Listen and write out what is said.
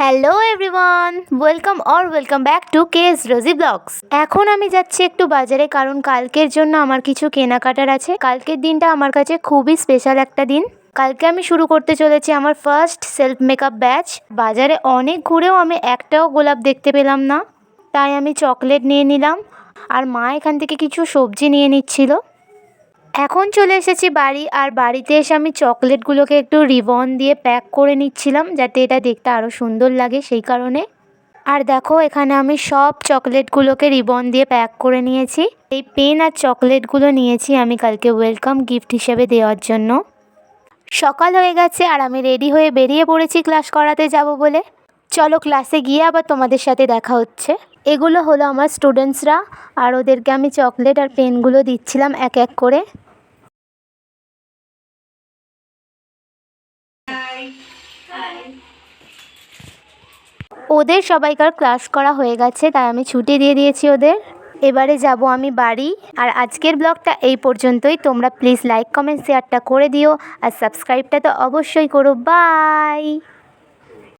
Hello everyone welcome or welcome back to case Rosie blogs এখন আমি যাচ্ছি একটু বাজারে, কারণ কালকের জন্য আমার কিছু কেনাকাটার আছে। কালকের দিনটা আমার কাছে খুবই স্পেশাল একটা দিন। কালকে আমি শুরু করতে চলেছি আমার ফার্স্ট সেলফ মেকআপ ব্যাচ বাজারে অনেক ঘুরেও আমি একটাও গোলাপ দেখতে পেলাম না। তাই আমি চকলেট নিয়ে নিলাম। আর মা এখান থেকে কিছু সবজি নিয়ে নিচ্ছিল। এখন চলে এসেছি বাড়ি, আর বাড়িতে এসে আমি চকলেটগুলোকে একটু রিবন দিয়ে প্যাক করে নিচ্ছিলাম, যাতে এটা দেখতে আরও সুন্দর লাগে সেই কারণে। আর দেখো, এখানে আমি সব চকলেটগুলোকে রিবন দিয়ে প্যাক করে নিয়েছি। এই পেন আর চকলেটগুলো নিয়েছি আমি কালকে ওয়েলকাম গিফট হিসেবে দেওয়ার জন্য। সকাল হয়ে গেছে, আর আমি রেডি হয়ে বেরিয়ে পড়েছি ক্লাস করাতে যাব বলে। চলো ক্লাসে গিয়ে আবার তোমাদের সাথে দেখা হচ্ছে। এগুলো হলো আমার স্টুডেন্টসরা আর ওদেরকে আমি চকলেট আর পেনগুলো দিচ্ছিলাম এক এক করে। ওদের সবাইকার ক্লাস করা হয়ে গেছে, তাই আমি ছুটি দিয়ে দিয়েছি ওদের। এবারে যাব আমি বাড়ি, আর আজকের ব্লগটা এই পর্যন্তই। তোমরা প্লিজ লাইক কমেন্ট শেয়ারটা করে দিও, আর সাবস্ক্রাইবটা তো অবশ্যই করো। বাই